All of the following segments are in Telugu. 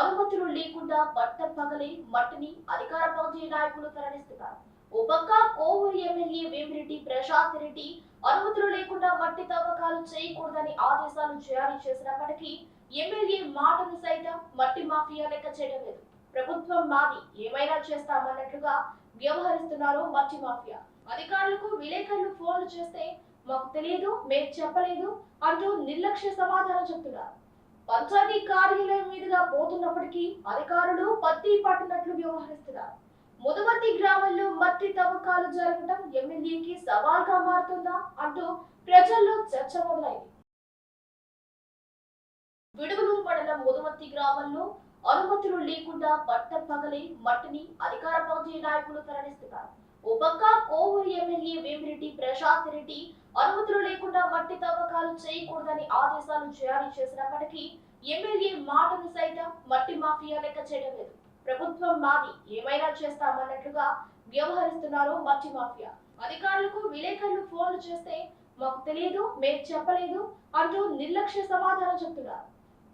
అనుమతులు లేకుండా పట్ట పగలే మట్టిని అధికార పార్టీ నాయకులు తరలిస్తున్నారు. ఓ పక్క కోవూరు ఎమ్మెల్యే వేమిరెడ్డి ప్రశాంత్ రెడ్డి అనుమతులు లేకుండా మట్టి తవ్వకాలు చేయకూడదని ఆదేశాలు జారీ చేసినప్పటికీ ఎమ్మెల్యే మాటను సైతం మట్టి మాఫియా లెక్క చేయడం లేదు. ప్రభుత్వం మాది ఏమైనా చేస్తామన్నట్లుగా వ్యవహరిస్తున్నారు మట్టి మాఫియా. అధికారులకు విలేకరులు ఫోన్లు చేస్తే మాకు తెలియదు మేము చెప్పలేదు అంటూ నిర్లక్ష్య సమాధానం చెప్తున్నారు. పంచాయతీ కార్యాలయం మీదుగా పోతున్నప్పటికీ అధికారులు పత్తి పట్టినట్లు వ్యవహరిస్తున్నారు. ముదమతి గ్రామంలో మట్టి తవ్వకాలు జరగడం ఎమ్మెల్యేకి సవాల్గా మారుతుందా అంటూ ప్రజల్లో చర్చ మొదలైంది. విడుగులూరు మండలం ముదమత్తి గ్రామంలో అనుమతులు లేకుండా పట్ట పగలే మట్టిని అధికార పార్టీ నాయకులు తరలిస్తున్నారు. ఓ పక్క కోవూరు ఎమ్మెల్యే వేమిరెడ్డి ప్రశాంత్ రెడ్డి అనుమతులు లేకుండా మట్టి తవ్వకాలు చేయకూడదని ఆదేశాలు జారీ చేసినప్పటికీ ఎమ్మెల్యే మాటను సైతం మట్టి మాఫియా లెక్క చేయడం లేదు. ప్రభుత్వం మాది ఏమైనా చేస్తామన్నట్లుగా వ్యవహరిస్తున్నారు మట్టి మాఫియా. అధికారులకు విలేకరులు ఫోన్లు చేస్తే మాకు తెలియదు మేము చెప్పలేదు అంటూ నిర్లక్ష్య సమాధానం చెప్తున్నారు.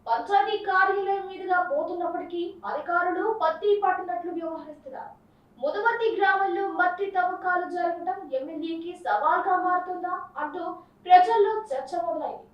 పంచాయతీ కార్యాలయం మీదుగా పోతున్నప్పటికీ అధికారులు పత్తి పట్టినట్లు వ్యవహరిస్తున్నారు. ముదమతి గ్రామంలో మట్టి తవ్వకాలు జరగడం ఎమ్మెల్యేకి సవాల్గా మారుతుందా అంటూ ప్రజల్లో చర్చ మొదలైంది.